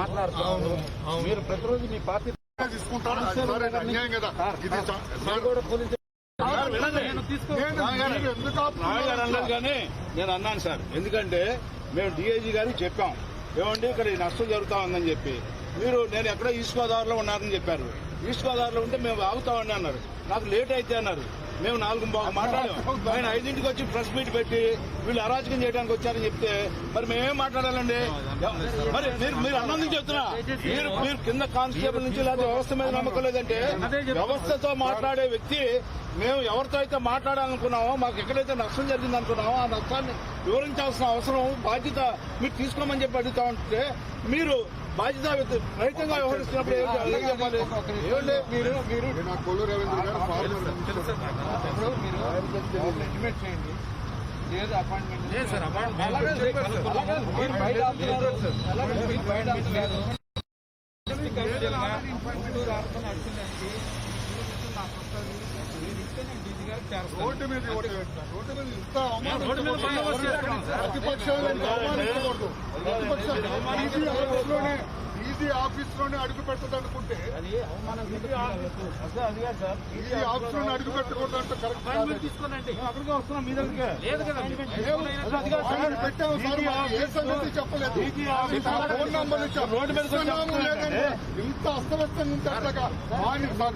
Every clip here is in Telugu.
మాట్లాడుతున్నాను మీరు ప్రతిరోజు మీ పార్టీ. నేను అన్నాను సార్. ఎందుకంటే మేము డిఐజీ గారికి చెప్పాం. ఏమండి ఇక్కడ ఈ నష్టం జరుగుతా ఉందని చెప్పి. మీరు నేను ఎక్కడో ఈస్ట్ గోదావరిలో ఉన్నారని చెప్పారు. ఈస్ట్ గోదావరిలో ఉంటే మేము ఆగుతామని అన్నారు. నాకు లేట్ అయితే అన్నారు. మేము నాలుగు బాగా మాట్లాడాం. ఆయన ఐదింటికి వచ్చి ప్రెస్ మీట్ పెట్టి వీళ్ళు అరాచకం చేయడానికి వచ్చారని చెప్తే మరి మేమేం మాట్లాడాలండి? మరి మీరు మీరు అన్నందుకు చెప్తున్నా మీరు మీరు కింద కానిస్టేబుల్ నుంచి లేదా వ్యవస్థ మీద నమ్మకం లేదంటే వ్యవస్థతో మాట్లాడే వ్యక్తి మేము ఎవరితో అయితే మాట్లాడాలనుకున్నామో మాకు ఎక్కడైతే నష్టం జరిగింది అనుకున్నామో ఆ నష్టాన్ని వివరించాల్సిన అవసరం బాధ్యత మీరు తీసుకోమని చెప్పి అడుగుతా ఉంటే మీరు బాధ్యత రహితంగా వ్యవహరిస్తున్నప్పుడు ఏం చేయాలి? ఏం చెప్పాలి? ఏమండి మీరు? మీరు ఇప్పుడు మీరు ఇంటిమేట్ చేయండి. లేదు అపాయింట్మెంట్ లేదు. సార్ అపాయింట్మెంట్ మీరు బయట ఆపుతున్నారు. మీరు బయట ఆపుతున్నారు. రోడ్డు మీద. రోడ్డు మీద ఇంత అవమానం. ప్రతిపక్షాలను అవమానించకూడదు. ప్రతిపక్షాలు ఈజీ ఆఫీస్లోనే అడుగు పెట్టదు అనుకుంటే అది అవమానం అదే అది కాదు సార్. ఈజీ ఆఫీస్లోనే అడుగు పెట్టకూడదు కరెక్ట్ అక్కడికి వస్తున్నాం మీ పెట్టాము సార్ ఏ సంగతి చెప్పలేదు. ఫోన్ నంబర్ ఇచ్చాం రోడ్డు ఇంత అస్తవ్యస్తంగా ఉంటే అట్లాగా మార్నింగ్ సార్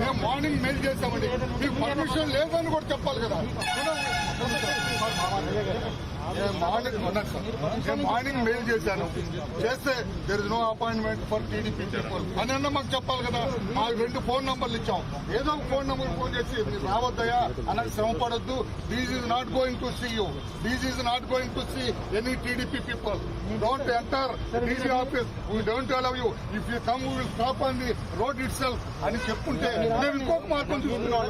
మేము మార్నింగ్ మెయిల్ చేశామండి. మీకు పర్మిషన్ లేదని కూడా చెప్పాలి కదా. మార్నింగ్ నేను మార్నింగ్ మెయిల్ చేశాను చేస్తే there is no appointment for TDP people అని అన్న మాకు చెప్పాలి కదా మా రెండు ఫోన్ నంబర్లు ఇచ్చాం ఏదో ఒక ఫోన్ నంబర్ ఫోన్ చేసి మీరు రావద్దయా అన్నది శ్రమ పడొద్దు this is not going to see you this is not going to see any TDP people don't enter DG office we don't allow you if you come will stop on the road itself అని చెప్పుంటే మేము ఇంకొక మార్గం చూసుకున్నాం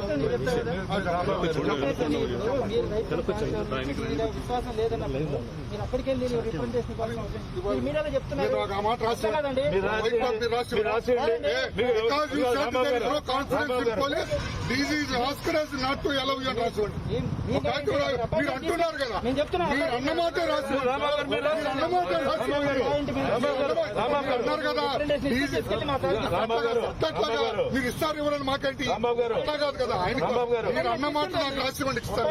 విశ్వాసం లేదన్నప్పుడు మీరు రాసి- అంటున్నారు కదా. నేను చెప్తున్నా. మీరు అన్నమాట మీరు అన్నమాట గారు. అన్నారు కదా. మీరు ఇస్తారు ఇవ్వరని మాకేంటి. అట్లా కాదు కదా. ఆయన. మీరు అన్నమాట నాకు రాసివ్వండి ఇస్తారు.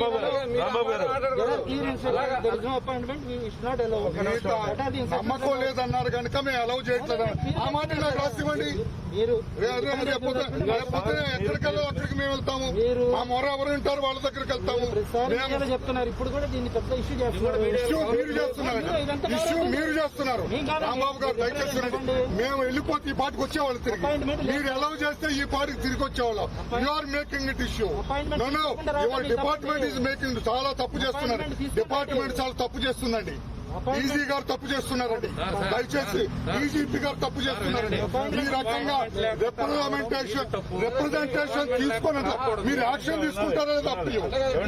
రాంబాబు గారు అలౌ నమ్మకం లేదన్నారు కనుక మేము అలౌ చేయట్లేదు? ఆ మాట నాకు రాసివ్వండి. మీరు రేపు రేపొద్దున ఎక్కడికెళ్ళో అక్కడికి మేము వెళ్తాము. మా మొర ఎవరు ఉంటారు వాళ్ళ దగ్గరికి వెళ్తాము. చెప్తున్నారు. ఇప్పుడు కూడా దీన్ని పెద్ద ఇష్యూ చేస్తున్నారు. ఇష్యూ మీరు చేస్తున్నారు. ఇష్యూ. మీరు చేస్తున్నారు. రాంబాబు గారు దయచేసి. మేము వెళ్ళిపోతే ఈ పాటికి వచ్చేవాళ్ళు తిరిగి. మీరు ఎలా చేస్తే ఈ పాటికి తిరిగి వచ్చేవాళ్ళం. You are making it issue no no. Your department is making చాలా తప్పు చేస్తున్నారు. డిపార్ట్మెంట్ చాలా తప్పు చేస్తుందండి. ఈజీ గారు తప్పు చేస్తున్నారండి దయచేసి డీజీపీ గారు తప్పు చేస్తున్నారండి ఈ రకంగా రిప్రజెంటేషన్ రిప్రజెంటేషన్ తీసుకున్న మీరు యాక్షన్ తీసుకుంటారో లేదో అప్పు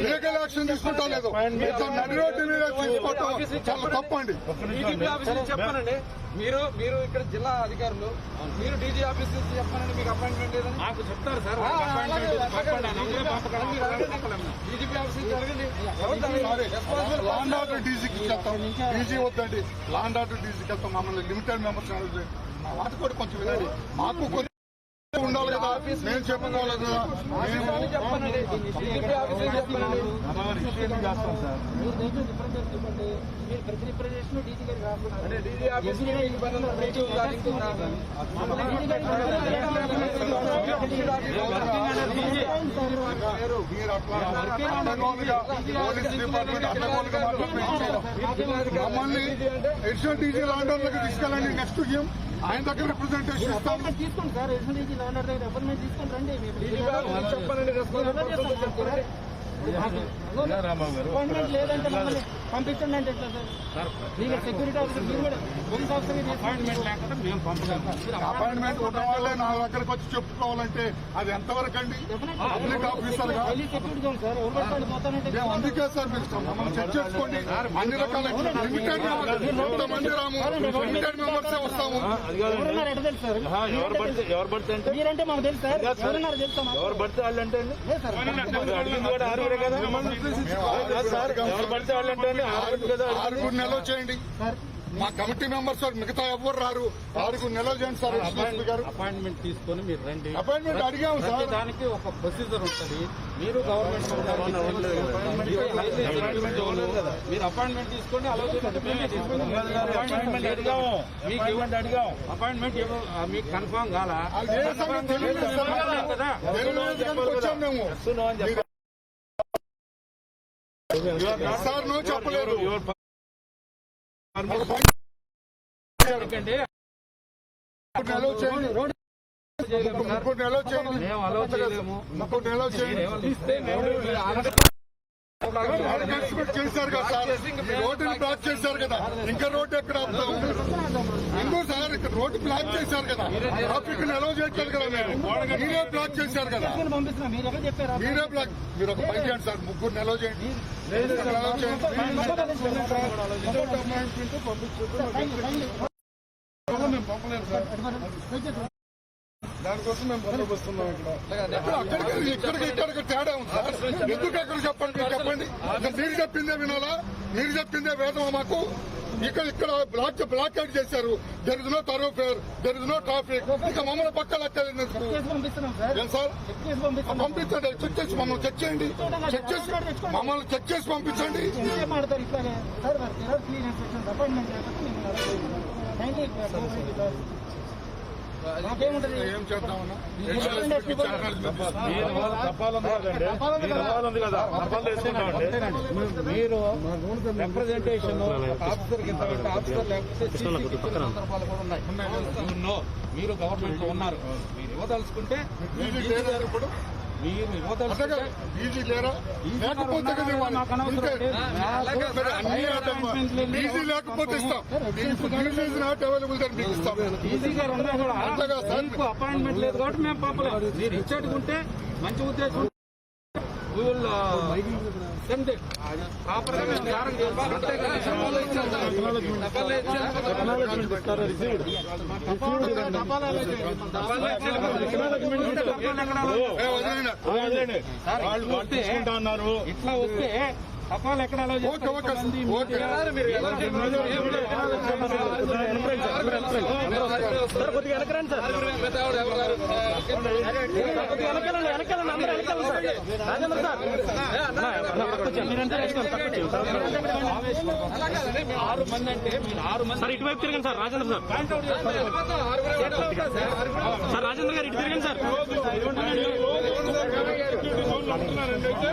లీగల్ యాక్షన్ తీసుకుంటారో లేదో ఇట్లా నడి రోడ్డు మీద తీసుకోవటం చాలా తప్పు అండి చెప్పానండి మీరు మీరు ఇక్కడ జిల్లా అధికారులు మీరు డీజీ ఆఫీస్ నుంచి చెప్పానండి మీకు అపాయింట్మెంట్ లేదని నాకు చెప్తారు సార్ డీజీపీ ఆఫీస్ నుంచి అడగండి డీజీకి డీజీ వద్దండి. లాండ్ ఆర్డర్ డీజీకి వెళ్తాం. మమ్మల్ని లిమిటెడ్ మెంబర్స్ మా మాట కూడా కొంచెం వినండి. మాకు ఉండాలి కదా. పోలీస్ డిపార్ట్మెంట్ అడ్డగోలుగా మమ్మల్ని ఎడిషనల్ డీజీ ఆర్డర్కి తీసుకెళ్ళండి. Next game. ఆయన దగ్గర రిప్రజెంటేషన్ ఇస్తాం. అపాయింట్మెంట్ తీసుకోండి sir. SN DG law and order దగ్గర అపాయింట్మెంట్ తీసుకొని రండి మేము అపాయింట్మెంట్ లేదంటే మమ్మల్ని పంపించండి అంటే ఎట్లా సార్? మీకు సెక్యూరిటీ ఆఫీసర్ మీరు కూడా పోలీస్ ఆఫీసర్ అపాయింట్మెంట్ లేకుండా మేము అపాయింట్మెంట్ ఉన్న వాళ్ళే నా దగ్గరకు వచ్చి చెప్పుకోవాలంటే అది ఎంతవరకు అండి? Public officer security sir. ఎవరు పోతానంటే అందుకే సార్ పిలుస్తాం. మమ్మల్ని చెక్ చేసుకోండి. అన్ని రకాల లిమిటెడ్ రాము లిమిటెడ్ మెంబర్స్ వస్తాము. అది కాదండి. ఎవరున్నారు ఎట్లా తెలుసు సార్. ఆహా, ఎవరు పడితే ఎవరు పడితే అంటే మీరంటే మాకు తెలుసు సార్. ఎవరున్నారు తెలుసా మాకు? ఎవరు పడితే వాళ్ళు అంటే అండి సార్. మీరే కదా? ఎవరు పడితే వాళ్ళు అంటే ఆరుగురు నెలలు చేయండి. మా కమిటీ మెంబర్స్ మిగతా ఎవరు రారు. ఆరుగురు నెలలు చేయండి సార్ గారు. అపాయింట్మెంట్ తీసుకొని మీరు రండి. అపాయింట్మెంట్ అడిగాము సార్. దానికి ఒక ప్రొసీజర్ ఉంటుంది. మీరు గవర్నమెంట్ మీరు అపాయింట్మెంట్ తీసుకోండి అలా అపాయింట్మెంట్ అడిగాము. అపాయింట్మెంట్ అడిగాము. అపాయింట్మెంట్ మీకు కన్ఫర్మ్ కాలా. కదా. సార్ నో చెప్పలేదు. ముగ్గురు నెలలు చేయండి. నెలలు చేయండి. చేశారు కదా సార్ రోడ్డుని బ్లాక్ చేశారు కదా ఇంకా రోడ్డు ఎక్కడ ఆపుతాము ఎందుకు సార్ ఇక్కడ రోడ్డు బ్లాక్ చేశారు కదా ట్రాఫిక్ని అలౌ చేయట్లేదు కదా మీరు మీరే బ్లాక్ చేశారు కదా మీరే బ్లాక్ మీరు ఒక పని చేయండి సార్ ముగ్గురు అలౌ చేయండి ముగ్గురు నెలలు చేయండి దానికోసం మేము బందోబస్తున్నాం ఇక్కడ. అక్కడికి ఇక్కడికి ఇక్కడికి తేడా ఉంది సార్? ఎందుకు అక్కడ చెప్పండి మీరు చెప్పండి. మీరు చెప్పిందే వినాలా? మీరు చెప్పిందే వేదమా మాకు? ఇక్కడ ఇక్కడ బ్లాక్ బ్లాకేట్ చేశారు. There is no thoroughfare there is no traffic ఇక మమ్మల్ని పక్కన పంపించండి చెక్ చేసి మమ్మల్ని చెక్ చేయండి. చెక్ చేసి మమ్మల్ని చెక్ చేసి పంపించండి. ఇంకేం ఏం చేద్దామన్నా? మీరు రిప్రజెంటేషన్ మీరు గవర్నమెంట్లో ఉన్నారు. మీరు ఇవ్వదలుచుకుంటే ఈజీ లేరా? లేకపోతే అన్ని లేకపోతే ఇస్తాం. నాట్ అవైలబుల్ దాన్ని మీకు ఇస్తాం. అట్లాగా సార్. అపాయింట్మెంట్ లేదు కాబట్టి మేము పంపలేం. మీరు ఇచ్చేట్టుకుంటే మంచి ఉద్దేశం వాళ్ళు వాళ్ళు తీసుకుంటా అన్నారు ఇట్లా వస్తే తపాలు ఎక్కడ allow okay okay sir. Okay ఆరు మంది అంటే మీరు ఆరు మంది సార్ ఇటువైపు తిరగండి sir Rajendra sir sir Rajendra గారు ఇటు తిరగండి సార్ మీడియా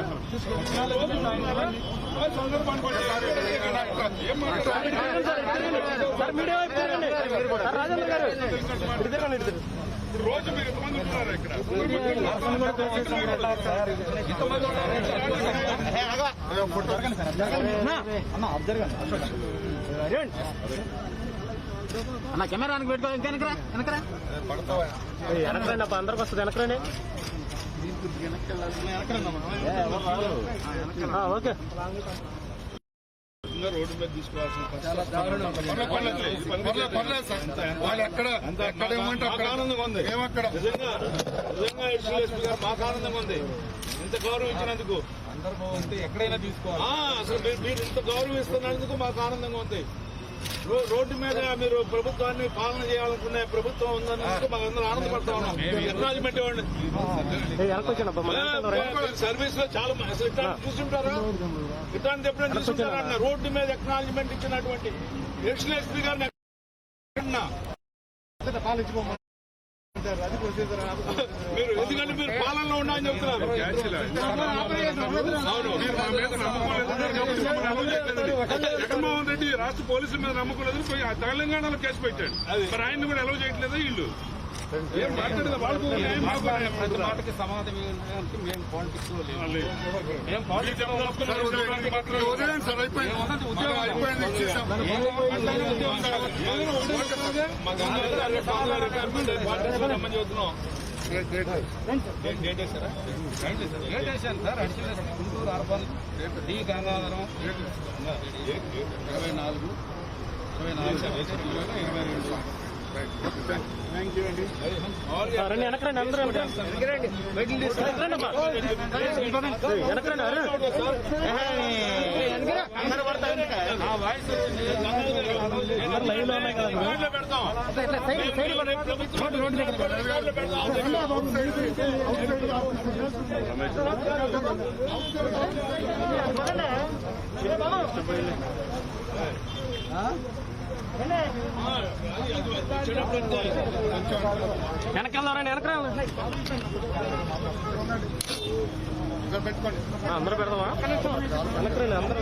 అన్న కెమెరానికి పెట్టుకో ఇంకా వెనకరా. వెనకరా వెనకరండి అందరికి వస్తుంది వెనకరండి. ఆ, ఓకే రోడ్డు మీద తీసుకోవాల్సిన వాళ్ళు ఎక్కడ ఎక్కడ ఏమంటే అక్కడ ఆనందంగా ఉంది ఏమక్కడ నిజంగా నిజంగా ఎస్పీ గారు మాకు ఆనందంగా ఉంది ఇంత గౌరవం ఇచ్చినందుకు ఎక్కడైనా తీసుకోవాలి అసలు మీరు- ఇంత గౌరవం ఇస్తున్నందుకు మాకు ఆనందంగా ఉంది. రోడ్డు మీద మీరు ప్రభుత్వాన్ని పాలన చేయాలనుకునే ప్రభుత్వం ఉందన్నందుకు మాకు అందరూ ఆనందపడతా ఉన్నాం. ఎక్నాలజ్మెంట్ సర్వీస్లో చాలా ఇట్లాంటి చూస్తుంటారా? ఇట్లాంటి ఎప్పుడైనా చూస్తుంటారా? అన్న రోడ్డు మీద ఎక్నాలజ్మెంట్ ఇచ్చినటువంటి ఎస్పీ గారిని? మీరు ఎందుకంటే మీరు పాలనలో ఉన్నాయని చెప్తున్నారు. అవును. జగన్మోహన్ రెడ్డి రాష్ట్ర పోలీసుల మీద నమ్మకం లేదు. పోయి ఆ తెలంగాణలో కేసు పెట్టాడు. మరి ఆయన్ని కూడా ఎలవ్ చేయట్లేదు వీళ్ళు? ఏం మాట్లాడదు వాళ్ళకు ఏం మాకు ప్రతి మాటకి సమాధానం ఇవ్వడానికి మేము పాలిటిక్స్లో లేము. మేము పాలిటిక్స్లో సార్ అయిపోయింది మనం అయిపోయింది ఇచ్చేసాం రమ్మని చెబుతున్నాం ఏం చేశాను sir additional Guntur urban D Gangadharam ఇరవై నాలుగు ఇరవై నాలుగు ఇరవై రెండు రండి వెనకరండి అందరూ వెనకరండి వెనకరండి అమ్మా. వెనకరండి అరే. అందరూ పడతారు. అందరూ లైన్లో ఉన్నాయి కదా వెనకెళ్దాం రండి వెనకరండి ఇక్కడ పెట్టుకోండి అందరూ పెడదామా వెనకరండి అందరూ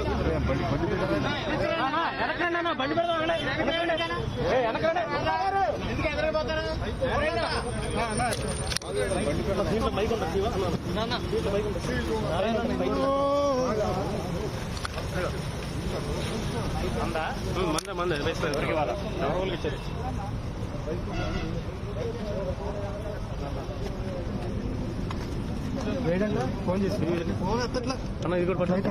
అన్నా, వెనకరండి అన్న బండి పెడదాం వెనకరండి. దీంట్లో మైక్ ఉంటుంది దీంట్లో ఉంటుంది మందే మందే ఎవరికి వాళ్ళ ఎవరికి ఇచ్చారు ఫోన్ చేసి. అన్న ఇది కూడా పట్టుకో.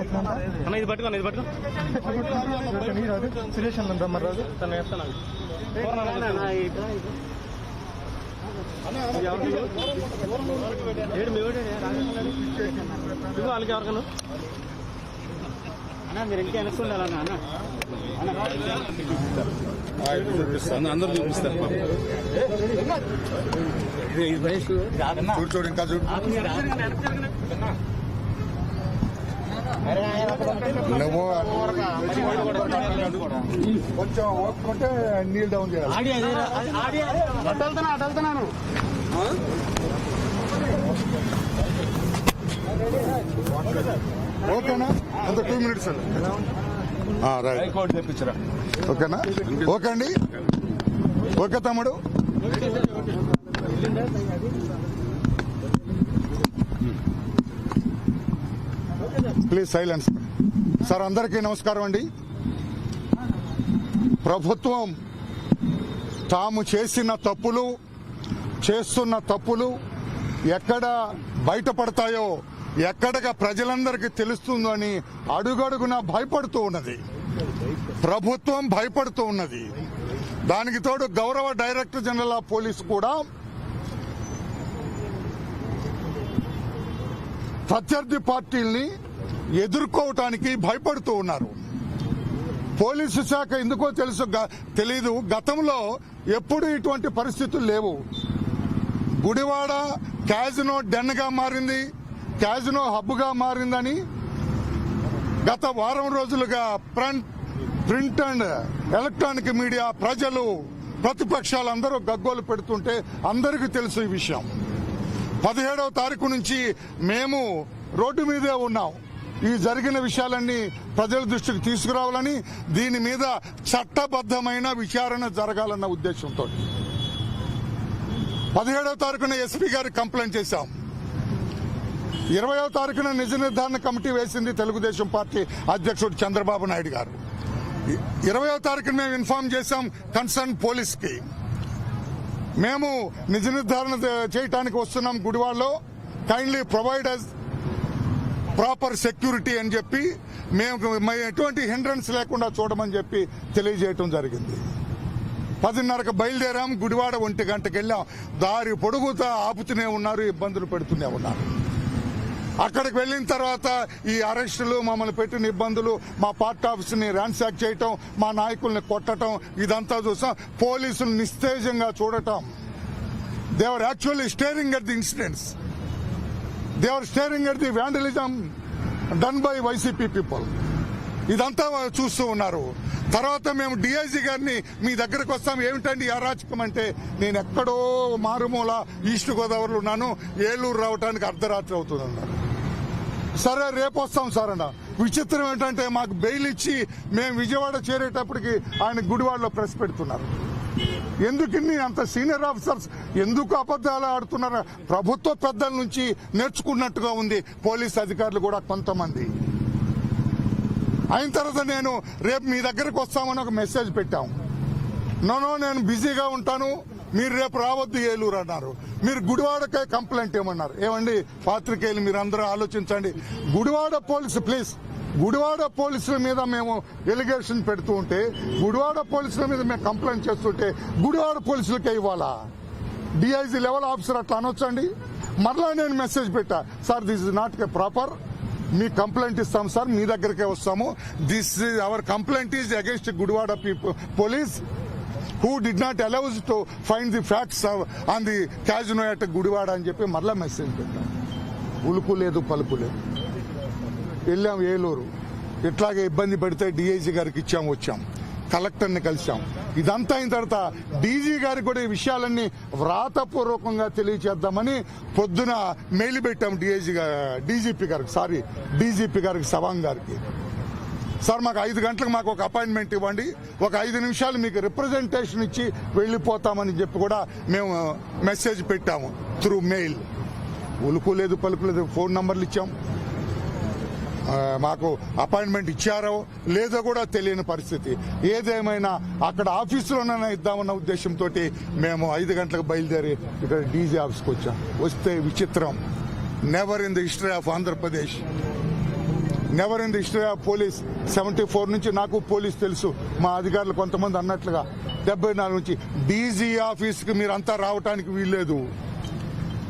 అన్న ఇది పట్టుకో ఇది పట్టుకో. సురేష్ అన్న బ్రహ్మరాజు. తను వేస్తాను ఏడు మీ వాళ్ళకి ఎవరికన్నా. అందరూ చూపిస్తారు చూడు ఇంకా చూడు. నువ్వు కొంచెం ఓపుకుంటే నీళ్ళు డౌన్ చేయాలి. అటెళ్తున్నా అటెళ్తున్నాను ఓకేనా? అంత టూ మినిట్స్ రైట్. ఓకేనా? ఓకే అండి. ఓకే తమ్ముడు. Please silence. సార్ అందరికీ నమస్కారం అండి. ప్రభుత్వం తాము చేసిన తప్పులు చేస్తున్న తప్పులు ఎక్కడ బయటపడతాయో ఎక్కడగా ప్రజలందరికీ తెలుస్తుందో అని అడుగడుగున భయపడుతూ ఉన్నది. ప్రభుత్వం భయపడుతూ ఉన్నది. దానికి తోడు గౌరవ డైరెక్టర్ జనరల్ ఆఫ్ పోలీస్ కూడా ప్రత్యర్థి పార్టీల్ని ఎదుర్కోవటానికి భయపడుతూ ఉన్నారు. పోలీసు శాఖ ఎందుకో తెలుసు గ- తెలీదు. గతంలో ఎప్పుడు ఇటువంటి పరిస్థితులు లేవు. గుడివాడ క్యాజినో డెన్గా మారింది. క్యాజినో హబ్గా మారిందని గత వారం రోజులుగా front print and electronic media ప్రజలు ప్రతిపక్షాలందరూ గగ్గోలు పెడుతుంటే అందరికీ తెలుసు ఈ విషయం. పదిహేడవ తారీఖు నుంచి మేము రోడ్డు మీదే ఉన్నాం. ఈ జరిగిన విషయాలన్నీ ప్రజల దృష్టికి తీసుకురావాలని దీని మీద చట్టబద్ధమైన విచారణ జరగాలన్న ఉద్దేశంతో పదిహేడవ తారీఖున ఎస్పీ గారికి కంప్లైంట్ చేశాం. ఇరవయో తారీఖున నిజ నిర్ధారణ కమిటీ వేసింది తెలుగుదేశం పార్టీ అధ్యక్షుడు చంద్రబాబు నాయుడు గారు. ఇరవయో తారీఖున మేము ఇన్ఫార్మ్ చేశాం కన్సర్న్ పోలీస్కి మేము నిజ నిర్ధారణ చేయటానికి వస్తున్నాం గుడివాడలో. Kindly provide us proper security అని చెప్పి మేము ఎటువంటి హిండ్రన్స్ లేకుండా చూడమని చెప్పి తెలియజేయటం జరిగింది. పదిన్నరకు బయలుదేరాం గుడివాడ ఒంటి గంటకు వెళ్ళాం దారి పొడుగుతా ఆపుతూనే ఉన్నారు ఇబ్బందులు పెడుతూనే ఉన్నారు. అక్కడికి వెళ్ళిన తర్వాత ఈ అరెస్టులు మమ్మల్ని పెట్టిన ఇబ్బందులు మా పార్టీ ఆఫీస్ని ర్యాన్సాక్ చేయటం మా నాయకుల్ని కొట్టటం ఇదంతా చూసాం. పోలీసులు నిస్తేజంగా చూడటం. They're actually staring at the incidents they're staring at the vandalism done by YCP people ఇదంతా చూస్తూ ఉన్నారు. తర్వాత మేము డిఐజీ గారిని మీ దగ్గరకు వస్తాం. ఏమిటండి అరాచకం అంటే? నేను ఎక్కడో మారుమూల ఈస్ట్ గోదావరిలో ఉన్నాను. ఏలూరు రావడానికి అర్ధరాత్రి అవుతుంది అన్నారు సరే రేపు వస్తాం సార్ అన్న. విచిత్రం ఏంటంటే మాకు బెయిల్ ఇచ్చి మేము విజయవాడ చేరేటప్పటికి ఆయన గుడివాడలో ప్రెస్ పెడుతున్నారు. ఎందుకు ఇన్ని అంత సీనియర్ ఆఫీసర్స్ ఎందుకు అబద్ధాలు ఆడుతున్నారు? ప్రభుత్వ పెద్దల నుంచి నేర్చుకున్నట్టుగా ఉంది పోలీస్ అధికారులు కూడా కొంతమంది. అయిన తర్వాత నేను రేపు మీ దగ్గరకు వస్తామని ఒక మెసేజ్ పెట్టాం. నోనో నేను బిజీగా ఉంటాను. మీరు రేపు రావద్దు ఏలూరు అన్నారు. మీరు గుడివాడకే కంప్లైంట్ ఏమన్నారు? ఏమండి? పాత్రికేయులు మీరు అందరూ ఆలోచించండి. Gudivada police please. గుడివాడ పోలీసుల మీద మేము ఎలిగేషన్ పెడుతూ ఉంటే గుడివాడ పోలీసుల మీద మేము కంప్లైంట్ చేస్తుంటే గుడివాడ పోలీసులకే ఇవ్వాలా? డిఐజీ లెవెల్ ఆఫీసర్ అట్లా అనొచ్చండి? మరలా నేను మెసేజ్ పెట్టా. Sir this is not a proper me complaint ఇస్తాం సార్ మీ దగ్గరికే వస్తాము. This our complaint is against Gudivada people police who did not allows to find the facts on the casino at Gudivada అని చెప్పి మరలా మెసేజ్ పెట్టాం. ఉలుపు లేదు పలుపు లేదు. వెళ్ళాం ఏలూరు. ఇట్లాగే ఇబ్బంది పడితే డిఐజీ గారికి ఇచ్చాం వచ్చాం. కలెక్టర్ని కలిసాం ఇదంతా అయిన తర్వాత డీజీ గారికి కూడా ఈ విషయాలన్నీ వ్రాతపూర్వకంగా తెలియచేద్దామని పొద్దున మెయిల్ పెట్టాం డిఐజీ డీజీపీ గారికి సారీ డీజీపీ గారికి సవాంగ్ గారికి. సార్ మాకు ఐదు గంటలకు మాకు ఒక అపాయింట్మెంట్ ఇవ్వండి. ఒక ఐదు నిమిషాలు మీకు రిప్రజెంటేషన్ ఇచ్చి వెళ్ళిపోతామని చెప్పి కూడా మేము మెసేజ్ పెట్టాము త్రూ మెయిల్ ఉలుకు లేదు పలుకు లేదు ఫోన్ నంబర్లు ఇచ్చాం. మాకు అపాయింట్మెంట్ ఇచ్చారో లేదో కూడా తెలియని పరిస్థితి. ఏదేమైనా అక్కడ ఆఫీసులోనైనా ఇద్దామన్న ఉద్దేశంతో మేము ఐదు గంటలకు బయలుదేరి ఇక్కడ డీజీ ఆఫీస్కి వచ్చాం. వస్తే విచిత్రం. Never in the history of Andhra Pradesh never in the history of police. Seventy four నుంచి నాకు పోలీస్ తెలుసు. మా అధికారులు కొంతమంది అన్నట్లుగా. డెబ్బై నాలుగు నుంచి డీజీ ఆఫీస్కి మీరంతా రావటానికి వీల్లేదు.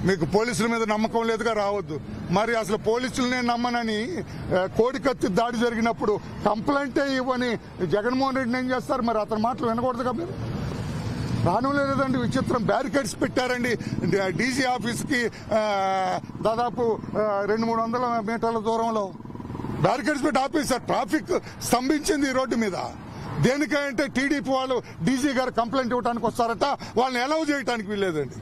మీకు పోలీసుల మీద నమ్మకం లేదుగా రావద్దు. మరి అసలు పోలీసులనే నమ్మనని కోడికత్తి దాడి జరిగినప్పుడు కంప్లైంటే ఇవ్వని జగన్మోహన్ రెడ్డిని ఏం చేస్తారు? మరి అతని మాటలు వినకూడదుగా మీరు? రానివ్వలేదండి విచిత్రం. బ్యారికేడ్స్ పెట్టారండి. డీజీ ఆఫీస్కి దాదాపు రెండు మూడు వందల మీటర్ల దూరంలో బ్యారికేడ్స్ పెట్టి ఆపేశారు. ట్రాఫిక్ స్తంభించింది ఈ రోడ్డు మీద. దేనికంటే టీడీపీ వాళ్ళు డీజీ గారు కంప్లైంట్ ఇవ్వడానికి వస్తారట. వాళ్ళని అలౌ చేయడానికి వీల్లేదండి.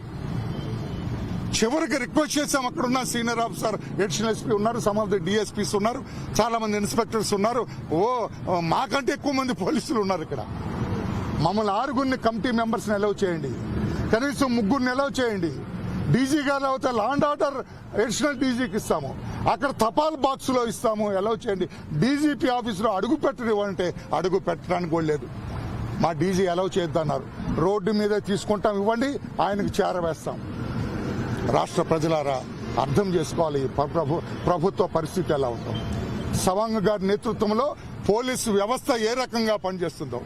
చివరికి రిక్వెస్ట్ చేసాం అక్కడ ఉన్న సీనియర్ ఆఫీసర్ ఎడిషనల్ ఎస్పీ ఉన్నారు. సమ్ ఆఫ్ ది డిఎస్పీస్ ఉన్నారు. చాలా మంది ఇన్స్పెక్టర్స్ ఉన్నారు. ఓ మాకంటే ఎక్కువ మంది పోలీసులు ఉన్నారు ఇక్కడ. మమ్మల్ని ఆరుగురిని కమిటీ మెంబర్స్ని అలౌ చేయండి. కనీసం ముగ్గురిని అలౌ చేయండి. డీజీ గారు అయితే లాండ్ ఆర్డర్ అడిషనల్ డీజీకి ఇస్తాము. అక్కడ తపాల్ బాక్స్లో ఇస్తాము. ఎలా చేయండి? డీజీపీ ఆఫీసులో అడుగు పెట్టనివ్వంటే అడుగు పెట్టడానికి కూడా లేదు. మా డీజీ ఎలా చేద్దన్నారు. రోడ్డు మీదే తీసుకుంటాం ఇవ్వండి ఆయనకు చేరవేస్తాం రాష్ట్ర ప్రజలారా అర్థం చేసుకోవాలి. ప్రభు ప్రభుత్వ పరిస్థితి ఎలా ఉందో. సవాంగ్ గారి నేతృత్వంలో పోలీసు వ్యవస్థ ఏ రకంగా పనిచేస్తుందో.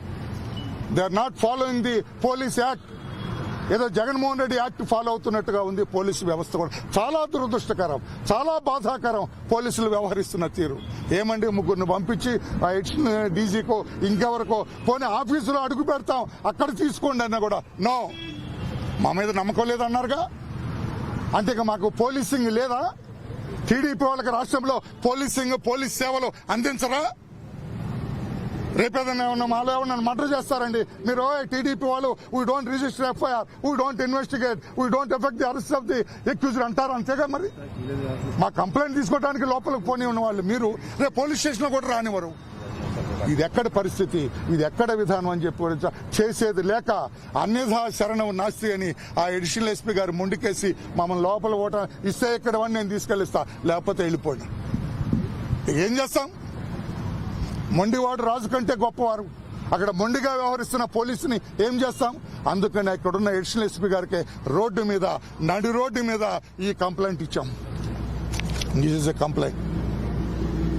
They are not following the police act ఏదో జగన్మోహన్ రెడ్డి యాక్ట్ ఫాలో అవుతున్నట్టుగా ఉంది పోలీసు వ్యవస్థ కూడా. చాలా దురదృష్టకరం చాలా బాధాకరం పోలీసులు వ్యవహరిస్తున్న తీరు. ఏమండి ముగ్గురిని పంపించి డీజీకో ఇంకెవరికో పోనీ ఆఫీసులో అడుగు పెడతాం అక్కడ తీసుకోండి అన్న కూడా. నో. మా మీద నమ్మకం లేదన్నారుగా? అంటే ఇక మాకు పోలీసింగ్ లేదా? టీడీపీ వాళ్ళకి రాష్ట్రంలో పోలీసింగ్ పోలీస్ సేవలు అందించరా? రేపేదన్నా ఏమన్నా మాలో ఏమన్నా మర్డర్ చేస్తారండి. మీరు టీడీపీ వాళ్ళు we don't register FIR we don't investigate we don't effect the arrest of the accuser అంటారు? అంతేగా మరి? మా కంప్లైంట్ తీసుకోవడానికి లోపలికి పోనీ ఉన్న వాళ్ళు మీరు రేపు పోలీస్ స్టేషన్ కూడా రానివ్వరు. ఇది ఎక్కడ పరిస్థితి? ఇది ఎక్కడ విధానం అని చెప్పి చేసేది లేక అన్యథా శరణం నాస్తి అని ఆ ఎడిషనల్ ఎస్పీ గారు ముండికేసి మమ్మల్ని లోపల ఓట ఇస్తే ఇక్కడ వాడిని నేను తీసుకెళ్ళిస్తా. లేకపోతే వెళ్ళిపోండి. ఏం చేస్తాం? మొండివాడు రాజు కంటే గొప్పవారు. అక్కడ మొండిగా వ్యవహరిస్తున్న పోలీసుని ఏం చేస్తాం? అందుకని అక్కడున్న ఎడిషనల్ ఎస్పీ గారికి రోడ్డు మీద నడి రోడ్డు మీద ఈ కంప్లైంట్ ఇచ్చాం. This is a complaint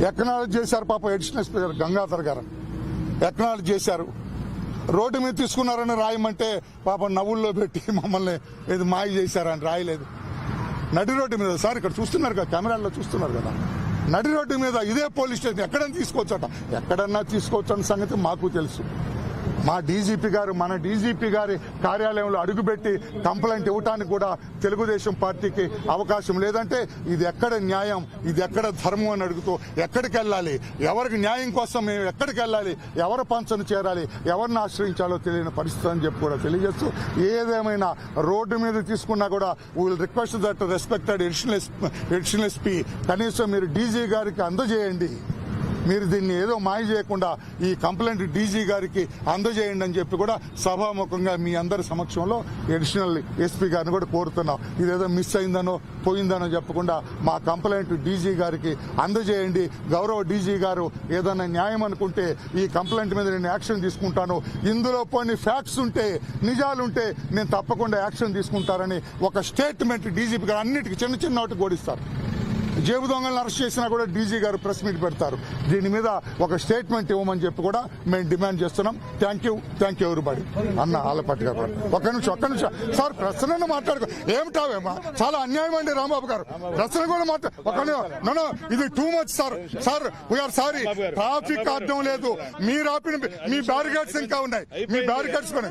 acknowledge చేశారు పాప ఎడిషనల్ ఎస్పీ గారు గంగాధర్ గారు. ఎక్నాలజ్ చేశారు. రోడ్డు మీద తీసుకున్నారని రాయమంటే పాప నవ్వుల్లో పెట్టి మమ్మల్ని ఇది మాయ చేశారని రాయలేదు. నడి రోడ్డు మీద సార్ ఇక్కడ చూస్తున్నారు కదా కెమెరాల్లో చూస్తున్నారు కదా. నడి రోడ్డు మీద ఇదే పోలీస్ స్టేషన్ ఎక్కడైనా తీసుకోవచ్చట. ఎక్కడన్నా తీసుకోవచ్చు అన్న సంగతి మాకు తెలుసు. మా డీజీపీ గారు మన డీజీపీ గారి కార్యాలయంలో అడుగుపెట్టి కంప్లైంట్ ఇవ్వటానికి కూడా తెలుగుదేశం పార్టీకి అవకాశం లేదంటే ఇది ఎక్కడ న్యాయం ఇది ఎక్కడ ధర్మం అని అడుగుతూ ఎక్కడికి వెళ్ళాలి? ఎవరికి న్యాయం కోసం మేము ఎక్కడికి వెళ్ళాలి? ఎవరి పంచను చేరాలి? ఎవరిని ఆశ్రయించాలో తెలియని పరిస్థితి అని చెప్పి కూడా తెలియజేస్తూ ఏదేమైనా రోడ్డు మీద తీసుకున్నా కూడా will request that respected additional additional SP కనీసం మీరు డీజీ గారికి అందజేయండి. మీరు దీన్ని ఏదో మాయ చేయకుండా ఈ కంప్లైంట్ డీజీ గారికి అందజేయండి అని చెప్పి కూడా సభాముఖంగా మీ అందరి సమక్షంలో అడిషనల్ ఎస్పీ గారిని కూడా కోరుతున్నాం. ఇదేదో మిస్ అయిందనో పోయిందనో చెప్పకుండా మా కంప్లైంట్ డీజీ గారికి అందజేయండి. గౌరవ డీజీ గారు ఏదైనా న్యాయం అనుకుంటే ఈ కంప్లైంట్ మీద నేను యాక్షన్ తీసుకుంటాను. ఇందులో కొన్ని ఫ్యాక్ట్స్ ఉంటే నిజాలుంటే నేను తప్పకుండా యాక్షన్ తీసుకుంటారని ఒక స్టేట్మెంట్ డీజీపీ గారు అన్నిటికీ చిన్న చిన్న వాటికి గోడిస్తారు. జేబు దొంగలను అరెస్ట్ చేసినా కూడా డీజీ గారు ప్రెస్ మీట్ పెడతారు. దీని మీద ఒక స్టేట్మెంట్ ఇవ్వమని చెప్పి కూడా మేము డిమాండ్ చేస్తున్నాం. Thank you thank you everybody అన్న ఆలపట్టి గారు ఒక్క నిమిషం ఒక్క నిమిషం. సార్ ప్రశ్న మాట్లాడుకో. ఏమిటావేమా చాలా అన్యాయం అండి రాంబాబు గారు. ప్రశ్న కూడా మాట్లా ఒక నిమిషం. నో, ఇది too much sir sir we are sorry traffic అర్థం లేదు. మీరు ఆపిన మీ బ్యారికేడ్స్ ఇంకా ఉన్నాయి. మీ బ్యారికేడ్స్ కూడా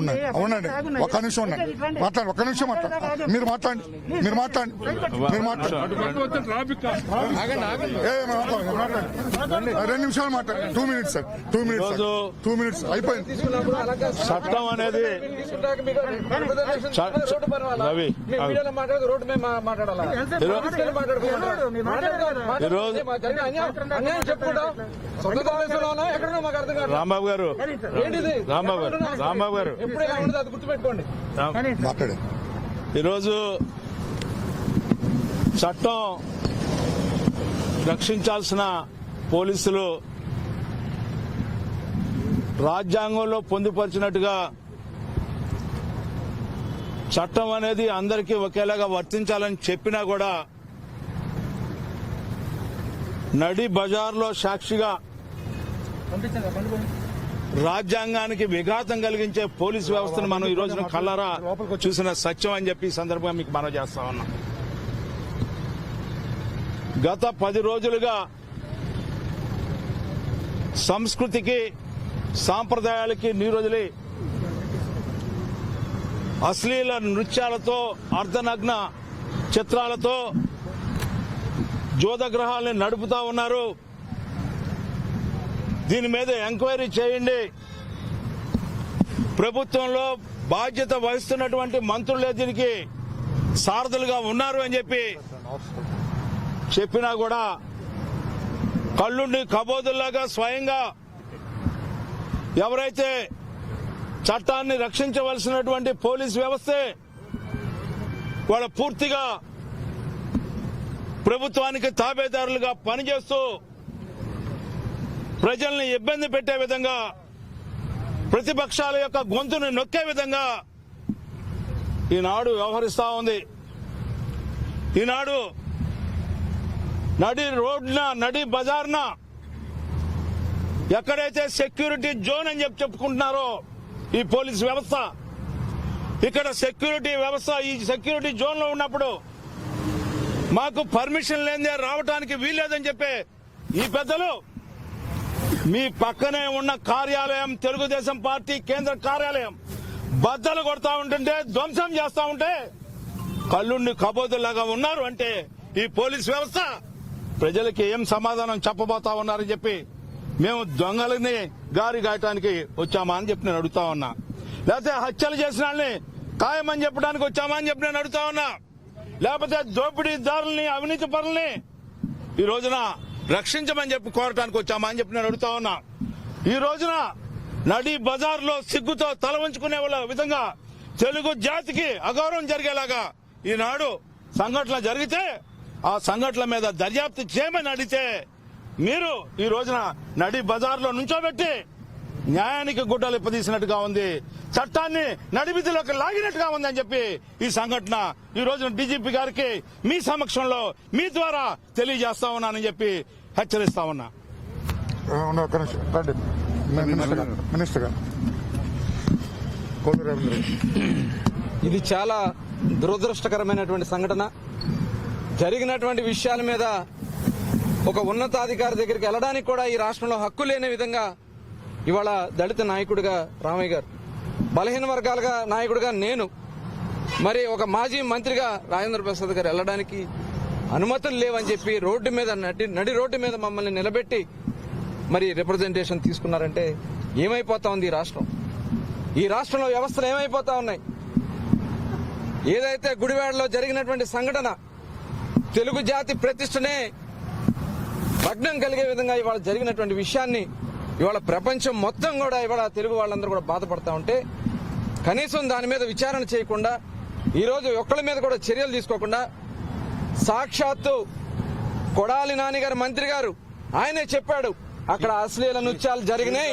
ఉన్నాయి. అవునండి ఒక్క నిమిషం ఉండండి. మాట్లాడండి. ఒక్క నిమిషం మాట్లాడండి. మీరు మాట్లాడండి. మీరు మాట్లాడండి. మీరు మాట్లాడండి. రెండు నిమిషాలు మాట్లాడండి two minutes sir two minutes two minutes అయిపోయింది చట్టం అనేది రవి రాంబాబు గారు రాంబాబు గారు రాంబాబు గారు ఎప్పుడు ఎలా ఉండదు అది గుర్తుపెట్టుకోండి మాట్లాడండి ఈరోజు చట్టం రక్షించాల్సిన పోలీసులు రాజ్యాంగంలో పొందుపరిచినట్టుగా చట్టం అనేది అందరికీ ఒకేలాగా వర్తించాలని చెప్పినా కూడా నడి బజార్లో సాక్షిగా రాజ్యాంగానికి విఘాతం కలిగించే పోలీసు వ్యవస్థను మనం ఈ రోజున కళ్ళారా చూసిన సత్యం అని చెప్పి ఈ సందర్భంగా మీకు మనం చేస్తా ఉన్నాం. గత పది రోజులుగా సంస్కృతికి సాంప్రదాయాలకి నీరొదిలి అశ్లీల నృత్యాలతో అర్ధనగ్న చిత్రాలతో జోదగ్రహాల్ని నడుపుతా ఉన్నారు. దీని మీద ఎంక్వైరీ చేయండి. ప్రభుత్వంలో బాధ్యత వహిస్తున్నటువంటి మంత్రులే దీనికి సారథులుగా ఉన్నారు అని చెప్పి చెప్పినా కూడా కళ్ళుండి కబోదుల్లాగా స్వయంగా ఎవరైతే చట్టాన్ని రక్షించవలసినటువంటి పోలీస్ వ్యవస్థే వాళ్ళ పూర్తిగా ప్రభుత్వానికి తాబేదారులుగా పనిచేస్తూ ప్రజల్ని ఇబ్బంది పెట్టే విధంగా ప్రతిపక్షాల యొక్క గొంతుని నొక్కే విధంగా ఈనాడు వ్యవహరిస్తా ఉంది. ఈనాడు నడి రోడ్న నడి బజార్న? ఎక్కడైతే సెక్యూరిటీ జోన్ అని చెప్పి చెప్పుకుంటున్నారో ఈ పోలీస్ వ్యవస్థ ఇక్కడ సెక్యూరిటీ వ్యవస్థ ఈ సెక్యూరిటీ జోన్లో ఉన్నప్పుడు మాకు పర్మిషన్ లేదే రావడానికి వీల్లేదని చెప్పే ఈ పెద్దలు మీ పక్కనే ఉన్న కార్యాలయం తెలుగుదేశం పార్టీ కేంద్ర కార్యాలయం బద్దలు కొడతా ఉంటుంటే ధ్వంసం చేస్తా ఉంటే కళ్ళుండి కబోదులాగా ఉన్నారు అంటే ఈ పోలీస్ వ్యవస్థ. ప్రజలకి ఏం సమాధానం చెప్పబోతా ఉన్నారని చెప్పి మేము దొంగలని గారి గాయటానికి వచ్చామా అని చెప్పి నేను అడుగుతా ఉన్నా. లేకపోతే హత్యలు చేసిన వాళ్ళని ఖాయమని చెప్పడానికి వచ్చామా అని చెప్పి నేను అడుగుతా ఉన్నా. లేకపోతే దోపిడీదారుల్ని అవినీతి పరుల్ని ఈ రోజున రక్షించమని చెప్పి కోరటానికి వచ్చామా అని చెప్పి నేను అడుగుతా ఉన్నా. ఈ రోజున నడి బజార్లో సిగ్గుతో తల వంచుకునే వాళ్ళ విధంగా తెలుగు జాతికి అగౌరవం జరిగేలాగా ఈనాడు సంఘటన జరిగితే ఆ సంఘటనల మీద దర్యాప్తు చేయమని అడిగితే మీరు ఈ రోజున నడి బజార్లో నుంచోబెట్టి న్యాయానికి గుడ్డలు ఇప్పదీసినట్టుగా ఉంది చట్టాన్ని నడిబిదిలోకి లాగినట్టుగా ఉంది అని చెప్పి ఈ సంఘటన ఈ రోజున డీజీపీ గారికి మీ సమక్షంలో మీ ద్వారా తెలియజేస్తా ఉన్నానని చెప్పి హెచ్చరిస్తా ఉన్నా. ఇది చాలా దురదృష్టకరమైనటువంటి సంఘటన. జరిగినటువంటి విషయాల మీద ఒక ఉన్నతాధికారి దగ్గరికి వెళ్ళడానికి కూడా ఈ రాష్ట్రంలో హక్కు లేని విధంగా ఇవాళ దళిత నాయకుడిగా రామయ్య గారు బలహీన వర్గాలుగా నాయకుడిగా నేను మరి ఒక మాజీ మంత్రిగా రాజేంద్ర ప్రసాద్ గారు వెళ్ళడానికి అనుమతులు లేవని చెప్పి రోడ్డు మీద నడి నడి రోడ్డు మీద మమ్మల్ని నిలబెట్టి మరి రిప్రజెంటేషన్ తీసుకున్నారంటే ఏమైపోతా ఉంది ఈ రాష్ట్రం? ఈ రాష్ట్రంలో వ్యవస్థలు ఏమైపోతా ఉన్నాయి? ఏదైతే గుడివాడలో జరిగినటువంటి సంఘటన తెలుగు జాతి ప్రతిష్టనే భగ్నం కలిగే విధంగా ఇవాళ జరిగినటువంటి విషయాన్ని ఇవాళ ప్రపంచం మొత్తం కూడా ఇవాళ తెలుగు వాళ్ళందరూ కూడా బాధపడతా ఉంటే కనీసం దాని మీద విచారణ చేయకుండా ఈరోజు ఒక్కళ్ళ మీద కూడా చర్యలు తీసుకోకుండా సాక్షాత్తు కొడాలి నానిగారు మంత్రి గారు ఆయనే చెప్పాడు అక్కడ అశ్లీల నృత్యాలు జరిగినాయి.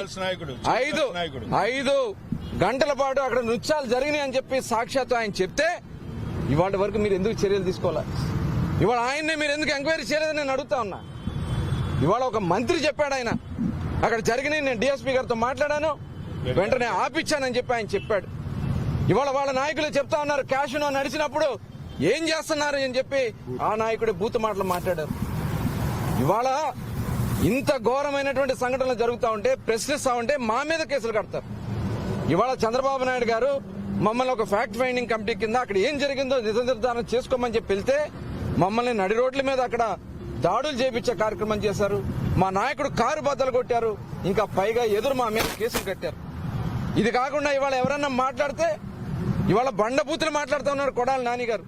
ఐదు నాయకుడు. ఐదు గంటల పాటు అక్కడ నృత్యాలు జరిగినాయి అని చెప్పి సాక్షాత్తు ఆయన చెప్తే ఇవాటి వరకు మీరు ఎందుకు చర్యలు తీసుకోవాలి ఇవాళ ఆయన్నే మీరు ఎందుకు ఎంక్వైరీ చేయలేదని నేను అడుగుతా ఉన్నా. ఇవాళ ఒక మంత్రి చెప్పాడు ఆయన. అక్కడ జరిగిన నేను డిఎస్పీ గారితో మాట్లాడాను. వెంటనే ఆపిచ్చానని చెప్పి ఆయన చెప్పాడు. ఇవాళ వాళ్ళ నాయకులు చెప్తా ఉన్నారు క్యాషునో నడిచినప్పుడు ఏం చేస్తున్నారు అని చెప్పి ఆ నాయకుడు బూతు మాటలు మాట్లాడారు. ఇవాళ ఇంత ఘోరమైనటువంటి సంఘటనలు జరుగుతూ ఉంటే ప్రశ్నిస్తూ ఉంటే మా మీద కేసులు కడతారు. ఇవాళ చంద్రబాబు నాయుడు గారు మమ్మల్ని ఒక ఫ్యాక్ట్ ఫైండింగ్ కమిటీ కింద అక్కడ ఏం జరిగిందో నిజ నిర్ధారణ చేసుకోమని చెప్పి వెళ్తే మమ్మల్ని నడి రోడ్ల మీద అక్కడ దాడులు చేపించే కార్యక్రమం చేశారు. మా నాయకుడు కారు బద్దలు కొట్టారు. ఇంకా పైగా ఎదురు మా మీద కేసులు కట్టారు. ఇది కాకుండా ఇవాళ ఎవరన్నా మాట్లాడితే ఇవాళ బండబూతులు మాట్లాడుతూ ఉన్నారు కొడాలి నాని గారు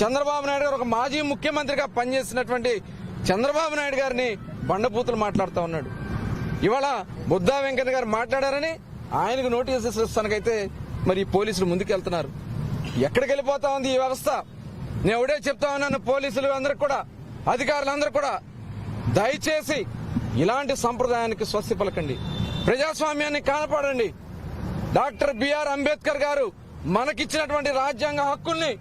చంద్రబాబు నాయుడు గారు ఒక మాజీ ముఖ్యమంత్రిగా పనిచేసినటువంటి చంద్రబాబు నాయుడు గారిని బండబూతులు మాట్లాడుతూ ఉన్నాడు. ఇవాళ బుద్ధా వెంకన్న గారు మాట్లాడారని ఆయనకు నోటీసెస్ ఇస్తానికైతే మరి పోలీసులు ముందుకెళ్తున్నారు. ఎక్కడికి వెళ్ళిపోతా ఉంది ఈ వ్యవస్థ? నేను ఒకటే చెప్తా ఉన్నాను పోలీసులు అందరికి కూడా అధికారులందరూ కూడా. దయచేసి ఇలాంటి సంప్రదాయానికి స్వస్తి పలకండి. ప్రజాస్వామ్యాన్ని కాపాడండి. డాక్టర్ బిఆర్ అంబేద్కర్ గారు మనకిచ్చినటువంటి రాజ్యాంగ హక్కుల్ని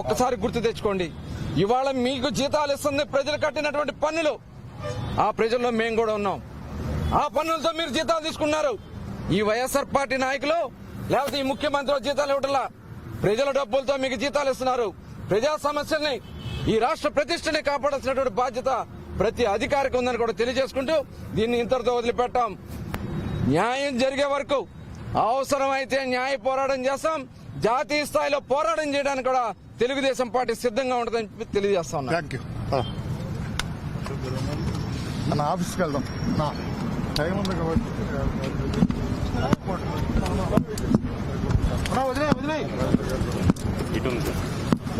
ఒక్కసారి గుర్తు తెచ్చుకోండి. ఇవాళ మీకు జీతాలు ఇస్తుంది ప్రజలు కట్టినటువంటి పన్నులు. ఆ ప్రజల్లో మేము కూడా ఉన్నాం. ఆ పన్నులతో మీరు జీతాలు తీసుకున్నారు. ఈ వైఎస్ఆర్ పార్టీ నాయకులు లేకపోతే ఈ ముఖ్యమంత్రి జీతాలు ఇవ్వటంలా ప్రజల డబ్బులతో మీకు జీతాలు ఇస్తున్నారు. ప్రజా సమస్యల్ని ఈ రాష్ట్ర ప్రతిష్టని కాపాడాల్సినటువంటి బాధ్యత ప్రతి అధికారికి ఉందని కూడా తెలియజేసుకుంటూ దీన్ని ఇంతటితో వదిలిపెట్టాం న్యాయం జరిగే వరకు అవసరమైతే న్యాయ పోరాటం చేస్తాం జాతీయ స్థాయిలో పోరాటం చేయడానికి కూడా తెలుగుదేశం పార్టీ సిద్ధంగా ఉంటుందని చెప్పి తెలియజేస్తా ఉన్నాం ఆఫీస్కి వెళ్దాం టైం ఉంది కాబట్టి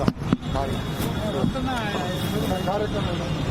వదిలే రిపోర్ట్